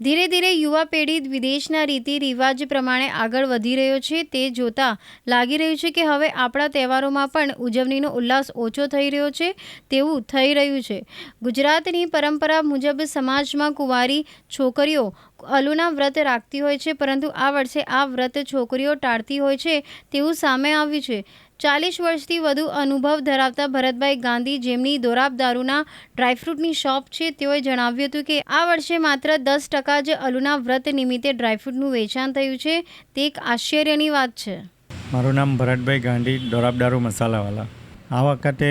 ધીરે ધીરે યુવા પેઢી વિદેશના રીતિ રિવાજ પ્રમાણે આગળ વધી રહ્યો છે. તે જોતાં લાગી રહ્યું છે કે હવે આપણા તહેવારોમાં પણ ઉજવણીનો ઉલ્લાસ ઓછો થઈ રહ્યો છે, તેવું થઈ રહ્યું છે. ગુજરાતની પરંપરા મુજબ સમાજમાં કુંવારી છોકરીઓ અલુના વ્રત રાખતી હોય છે, પરંતુ આ વર્ષે આ વ્રત છોકરીઓ ટાળતી હોય છે, તેવું સામે આવ્યું છે. ચાલીસ વર્ષથી વધુ અનુભવ ધરાવતા ભરતભાઈ ગાંધી જેમની દોરાબ દારૂના ડ્રાયફ્રૂટની શોપ છે, તેઓએ જણાવ્યું હતું કે આ વર્ષે માત્ર દસ ટકા જ અલુના વ્રત નિમિત્તે ડ્રાયફ્રૂટનું વેચાણ થયું છે. તે એક આશ્ચર્યની વાત છે. મારું નામ ભરતભાઈ ગાંધી, દોરાબદારૂ મસાલાવાલા. આ વખતે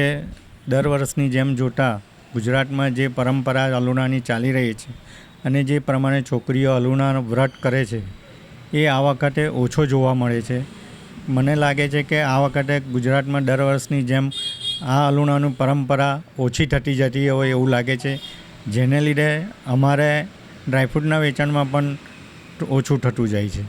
દર વર્ષની જેમ જોતાં ગુજરાતમાં જે પરંપરા અલુણાની ચાલી રહી છે અને જે પ્રમાણે છોકરીઓ અલુણા વ્રત કરે છે, એ આ વખતે ઓછો જોવા મળે છે. મને લાગે છે કે આ વખતે ગુજરાતમાં દર વર્ષની જેમ આ અલુણાનું પરંપરા ઓછી થતી જતી હોય એવું લાગે છે. જેને લીધે અમારે ડ્રાયફ્રૂટના વેચાણમાં પણ ઓછું થતું જાય છે.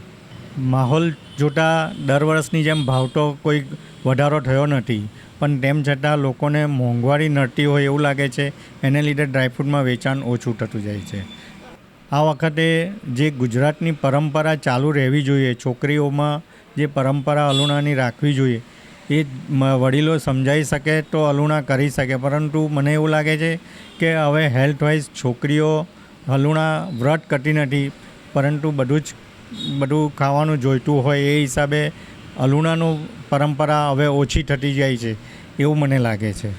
માહોલ જોતાં દર વર્ષની જેમ ભાવ તો કોઈ વધારો થયો નથી, પણ તેમ છતાં લોકોને મોંઘવારી નડતી હોય એવું લાગે છે. એને લીધે ડ્રાયફ્રૂટમાં વેચાણ ઓછું થતું જાય છે. આ વખતે જે ગુજરાતની પરંપરા ચાલુ રહેવી જોઈએ છોકરીઓમાં જે પરંપરા અલુણાની રાખવી જોઈએ, એ વડીલો સમજાવી શકે તો અલુણા કરી શકે. પરંતુ મને એવું લાગે છે કે હવે હેલ્થ વાઇઝ છોકરીઓ હલુણા વ્રત કરતી નથી, પરંતુ બધું જ, બધું ખાવાનું જોઈતું હોય એ હિસાબે અલુણાનું પરંપરા હવે ઓછી થતી જાય છે, એવું મને લાગે છે.